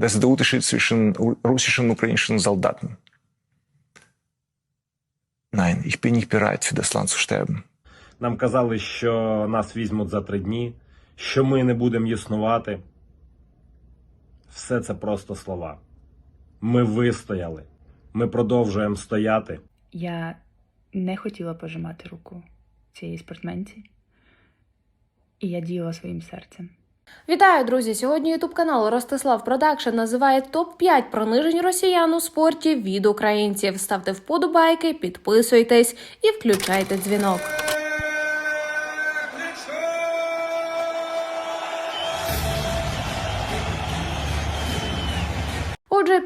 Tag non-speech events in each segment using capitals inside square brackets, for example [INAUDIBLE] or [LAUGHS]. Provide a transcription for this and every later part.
Das ist der Unterschied zwischen russischen und ukrainischen Soldaten. Nein, ich bin nicht bereit, für das Land zu sterben. Нам казали, що нас візьмуть за три дні, що ми не будемо існувати. Все це просто слова. Ми вистояли. Ми продовжуємо стояти. Я не хотіла пожимати руку цієї спортсменці, і я діяла своїм серцем. Вітаю, друзі! Сьогодні ютуб канал Ростислав Продакшн називає топ 5 принижень росіян у спорті від українців. Ставте вподобайки, підписуйтесь і включайте дзвінок.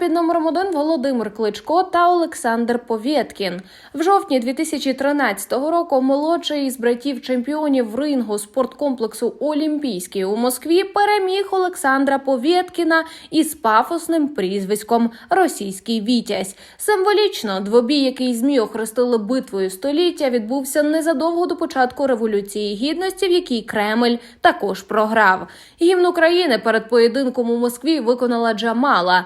Під номером один Володимир Кличко та Олександр Повєткін. В жовтні 2013 року молодший із братів чемпіонів рингу спорткомплексу Олімпійський у Москві переміг Олександра Повєткіна із пафосним прізвиськом Російський Вітязь. Символічно двобій, який змі охрестили битвою століття, відбувся незадовго до початку революції гідності, в якій Кремль також програв. Гімн України перед поєдинком у Москві виконала Джамала.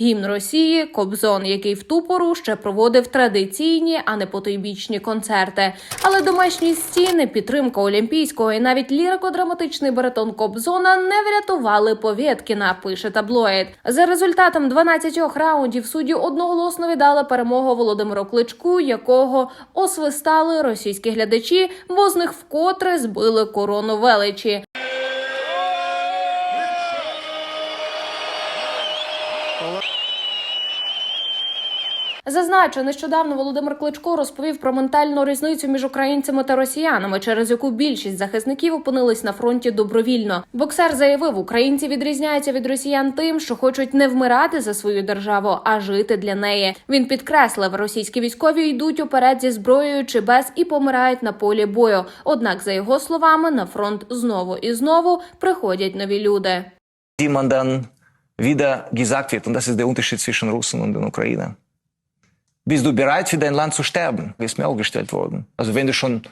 Гімн Росії Кобзон, який в ту пору ще проводив традиційні, а не потойбічні концерти. Але домашні стіни, підтримка Олімпійського і навіть лірико-драматичний баритон Кобзона не врятували Повєткіна, пише таблоїд. За результатом 12 раундів судді одноголосно віддали перемогу Володимиру Кличку, якого освистали російські глядачі, бо з них вкотре збили корону величі. Зазначу, нещодавно Володимир Кличко розповів про ментальну різницю між українцями та росіянами, через яку більшість захисників опинились на фронті добровільно. Боксер заявив, українці відрізняються від росіян тим, що хочуть не вмирати за свою державу, а жити для неї. Він підкреслив, російські військові йдуть уперед зі зброєю чи без і помирають на полі бою. Однак, за його словами, на фронт знову і знову приходять нові люди. Die man dann wieder gesagt wird, und das ist der Unterschied zwischen Russen und den Ukrainern. Bist du bereit, für dein Land zu sterben? Ist mir auch gestellt worden. Also wenn du schon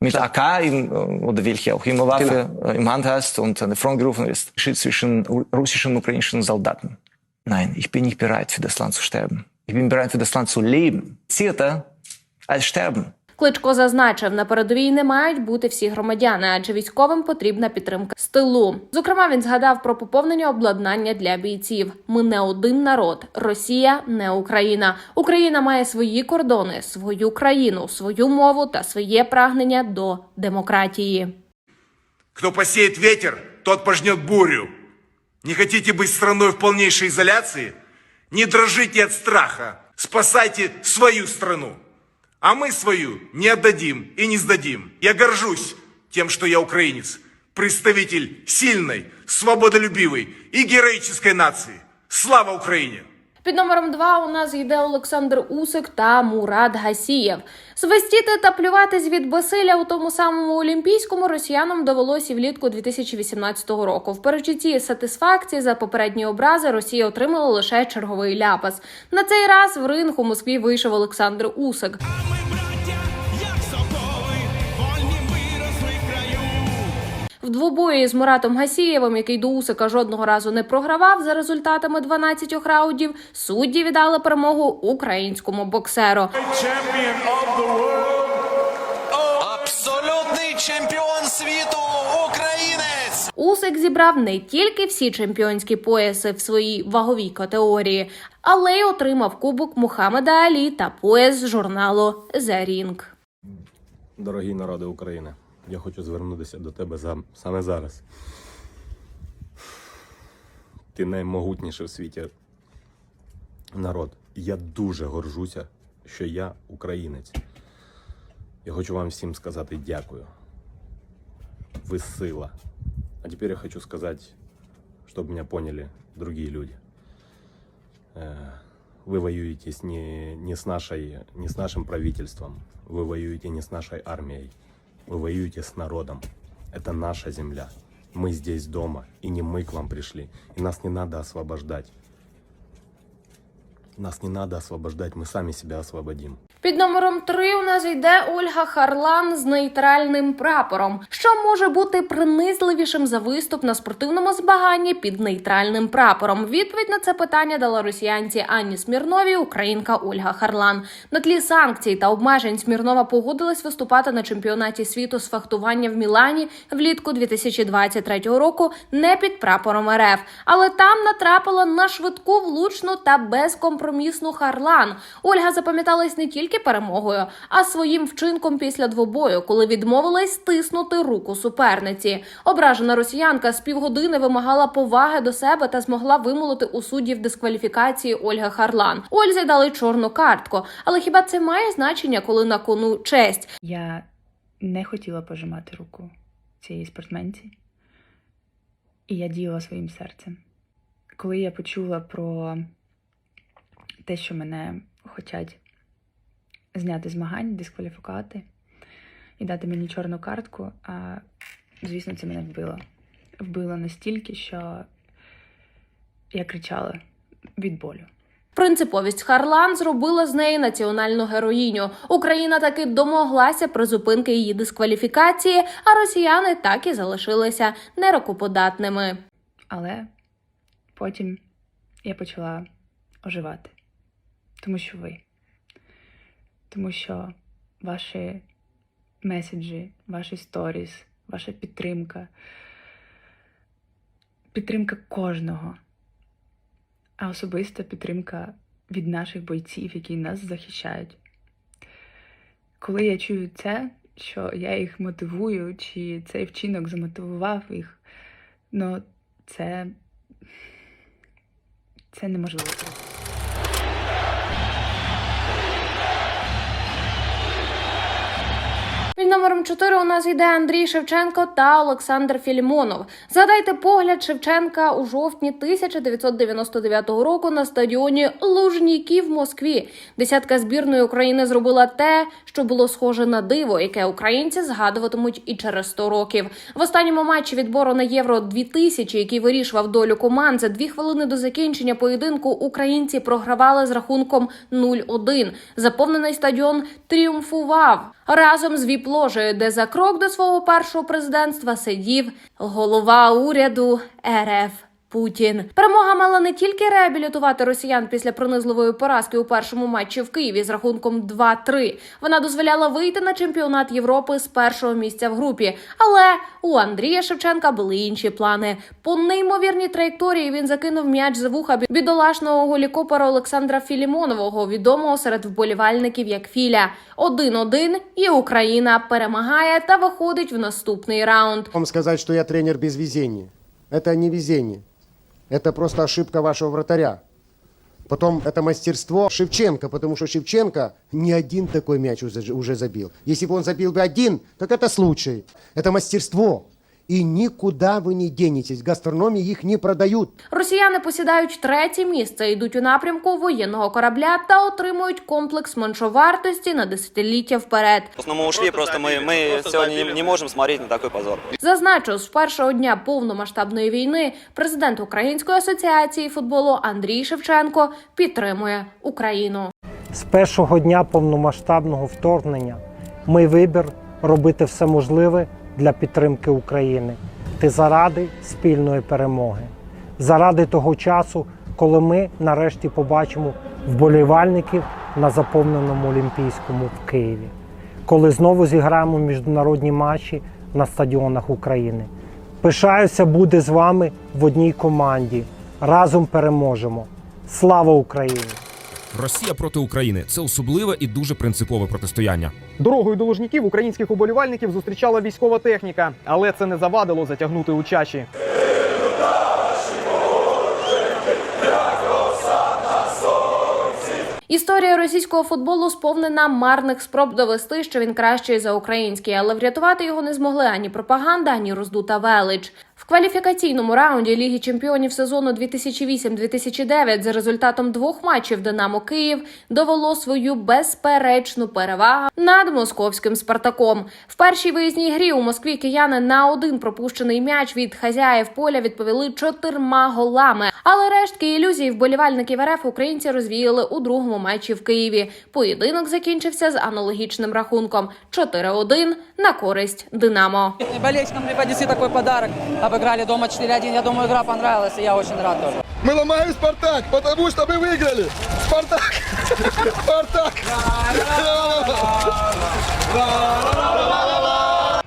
mit AK im, oder welche auch immer Waffe äh, im Hand hast und an der Front gerufen wirst, Unterschied zwischen ru- russischen und ukrainischen Soldaten. Nein, ich bin nicht bereit, für das Land zu sterben. Ich bin bereit, für das Land zu leben. Zierter als sterben. Кличко зазначив, на передовій не мають бути всі громадяни, адже військовим потрібна підтримка з тилу. Зокрема, він згадав про поповнення обладнання для бійців. Ми не один народ. Росія не Україна. Україна має свої кордони, свою країну, свою мову та своє прагнення до демократії. Кто посеет ветер, тот пожнет бурю. Не хотите быть страной в полнейшей изоляции? Не дрожите от страха, спасайте свою страну. А мы свою не отдадим и не сдадим. Я горжусь тем, что я украинец, представитель сильной, свободолюбивой и героической нации. Слава Украине! Під номером два у нас йде Олександр Усик та Мурат Гасієв. Свистіти та плюватись від Басиля у тому самому Олімпійському росіянам довелося влітку 2018 року. В перечутті сатисфакції за попередні образи Росія отримала лише черговий ляпас. На цей раз в ринг у Москві вийшов Олександр Усик. В двобої з Муратом Гасієвим, який до Усика жодного разу не програвав, за результатами 12 раундів, судді віддали перемогу українському боксеру. Абсолютний чемпіон світу українець. Усик зібрав не тільки всі чемпіонські пояси в своїй ваговій категорії, але й отримав кубок Мухаммеда Алі та пояс журналу The Ring. Дорогі народи України, я хочу звернутися до тебе за, саме зараз. Ти наймогутніший в світі народ. Я дуже горжуся, що я українець. Я хочу вам всім сказати дякую. Вы сила. А теперь я хочу сказать, чтобы меня поняли другие люди. Э, Вы воюете с не, не, с нашей, не с нашим правительством, вы воюете не с нашей армией, Вы воюете с народом. Это наша земля. Мы здесь дома, и не мы к вам пришли. И нас не надо освобождать. Нас не надо освобождать, мы сами себя освободим. Під номером 3 у нас йде Ольга Харлан з нейтральним прапором. Що може бути принизливішим за виступ на спортивному змаганні під нейтральним прапором? Відповідь на це питання дала росіянці Анні Смірновій, українка Ольга Харлан. На тлі санкцій та обмежень Смірнова погодилась виступати на чемпіонаті світу з фехтування в Мілані влітку 2023 року не під прапором РФ, але там натрапила на швидку, влучну та безкомпромісну Харлан. Ольга запам'яталась не тільки перемогою, а своїм вчинком після двобою, коли відмовилась стиснути руку суперниці. Ображена росіянка з півгодини вимагала поваги до себе та змогла вимолити у суддів дискваліфікації Ольга Харлан. Ользі дали чорну картку. Але хіба це має значення, коли на кону честь? Я не хотіла пожимати руку цієї спортсменці, і я діяла своїм серцем. Коли я почула про те, що мене хочуть зняти з змагань, дискваліфікувати і дати мені чорну картку, а, звісно, це мене вбило. Вбило настільки, що я кричала від болю. Принциповість Харлан зробила з неї національну героїню. Україна таки домоглася призупинки її дискваліфікації, а росіяни так і залишилися нерокоподатними. Але потім я почала оживати. Тому що ви. Тому що ваші меседжі, ваші сторіс, ваша підтримка, підтримка кожного, а особиста підтримка від наших бойців, які нас захищають. Коли я чую це, що я їх мотивую, чи цей вчинок замотивував їх, ну це, це неможливо. Під номером 4 у нас йде Андрій Шевченко та Олександр Філімонов. Згадайте погляд Шевченка у жовтні 1999 року на стадіоні Лужніки в Москві. Десятка збірної України зробила те, що було схоже на диво, яке українці згадуватимуть і через 100 років. В останньому матчі відбору на Євро 2000, який вирішував долю команд, за дві хвилини до закінчення поєдинку українці програвали з рахунком 0-1. Заповнений стадіон тріумфував разом з віп-ложею, де за крок до свого першого президентства сидів голова уряду РФ. Путін перемога мала не тільки реабілітувати росіян після пронизливої поразки у першому матчі в Києві з рахунком 2-3. Вона дозволяла вийти на чемпіонат Європи з першого місця в групі. Але у Андрія Шевченка були інші плани. По неймовірній траєкторії він закинув м'яч за вуха бідолашного голікопера Олександра Філімонового, відомого серед вболівальників як Філя. 1-1 і Україна перемагає та виходить в наступний раунд. Вам сказать, что я тренер без везения. Это не везение. Это просто ошибка вашего вратаря. Потом это мастерство Шевченко, потому что Шевченко не один такой мяч уже уже забил. Если бы он забил бы один, так это случай. Это мастерство. И никуда вы не денетесь. В гастрономе их не продают. Росіяни посідають третє місце, йдуть у напрямку воєнного корабля та отримують комплекс меншовартості на десятиліття вперед. Но мы ушли, просто мы, мы сегодня не, не можем смотреть на такой позор. Зазначу, з першого дня повномасштабної війни президент Української асоціації футболу Андрій Шевченко підтримує Україну. З першого дня повномасштабного вторгнення ми вибір робити все можливе для підтримки України. Ти заради спільної перемоги, заради того часу, коли ми нарешті побачимо вболівальників на заповненому Олімпійському в Києві, коли знову зіграємо міжнародні матчі на стадіонах України. Пишаюся бути з вами в одній команді. Разом переможемо. Слава Україні! Росія проти України це особливе і дуже принципове протистояння. Дорогою до Лужніків українських уболівальників зустрічала військова техніка, але це не завадило затягнути у чаші. Історія російського футболу сповнена марних спроб довести, що він кращий за український, але врятувати його не змогли ані пропаганда, ані роздута велич. В кваліфікаційному раунді Ліги чемпіонів сезону 2008-2009 за результатом двох матчів Динамо Київ довело свою безперечну перевагу над московським Спартаком. В першій виїзній грі у Москві кияни на один пропущений м'яч від хазяїв поля відповіли чотирма голами. Але рештки ілюзій вболівальників РФ українці розвіяли у другому матчі в Києві. Поєдинок закінчився з аналогічним рахунком 4-1 на користь Динамо. Болельщикам преподнесли такой подарок Обыграли дома 4-1. Я думаю, игра понравилась, и я очень рад тоже. Мы ломаем Спартак, потому что мы выиграли. Спартак! [LAUGHS] Спартак!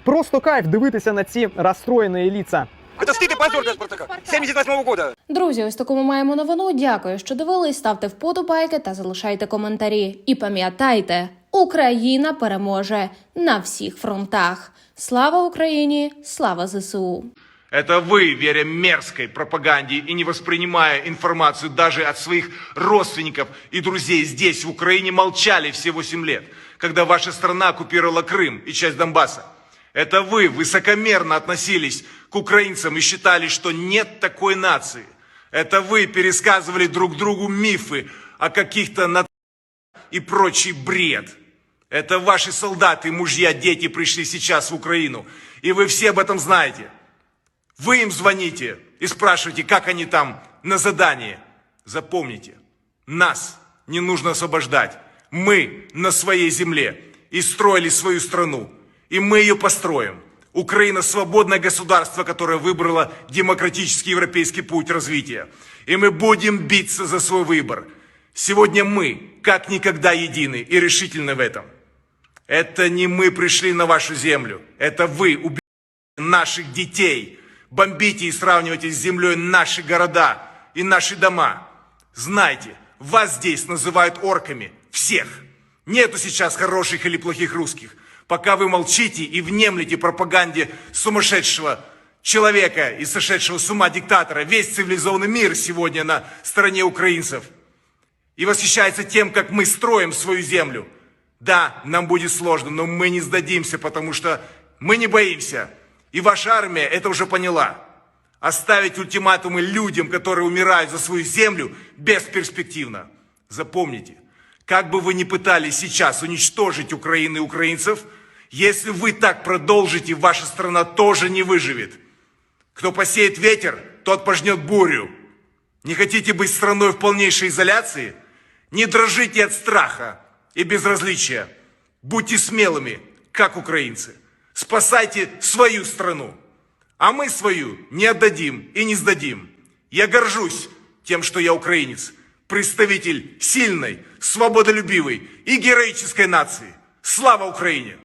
Просто кайф дивитися на ці розстроєні ліца. Это стыд и позор для Спартака. 78 года. Друзі, ось таку ми маємо новину. Дякую, що дивились. Ставте вподобайки та залишайте коментарі. І пам'ятайте, Україна переможе на всіх фронтах. Слава Україні! Слава ЗСУ! Это вы, веря мерзкой пропаганде и не воспринимая информацию даже от своих родственников и друзей здесь, в Украине, молчали все 8 лет, когда ваша страна оккупировала Крым и часть Донбасса. Это вы высокомерно относились к украинцам и считали, что нет такой нации. Это вы пересказывали друг другу мифы о каких-то на и прочий бред. Это ваши солдаты, мужья, дети пришли сейчас в Украину. И вы все об этом знаете. Вы им звоните и спрашиваете, как они там на задании. Запомните, нас не нужно освобождать. Мы на своей земле и строили свою страну. И мы ее построим. Украина свободное государство, которое выбрало демократический европейский путь развития. И мы будем биться за свой выбор. Сегодня мы, как никогда, едины и решительны в этом. Это не мы пришли на вашу землю. Это вы убили наших детей. Бомбите и сравнивайте с землей наши города и наши дома. Знайте, вас здесь называют орками. Всех. Нету сейчас хороших или плохих русских. Пока вы молчите и внемлете пропаганде сумасшедшего человека и сошедшего с ума диктатора, весь цивилизованный мир сегодня на стороне украинцев. И восхищается тем, как мы строим свою землю. Да, нам будет сложно, но мы не сдадимся, потому что мы не боимся. И ваша армия это уже поняла. Оставить ультиматумы людям, которые умирают за свою землю, бесперспективно. Запомните, как бы вы ни пытались сейчас уничтожить Украину и украинцев, если вы так продолжите, ваша страна тоже не выживет. Кто посеет ветер, тот пожнет бурю. Не хотите быть страной в полнейшей изоляции? Не дрожите от страха и безразличия. Будьте смелыми, как украинцы. Спасайте свою страну. А мы свою не отдадим и не сдадим. Я горжусь тем, что я украинец. Представитель сильной, свободолюбивой и героической нации. Слава Украине!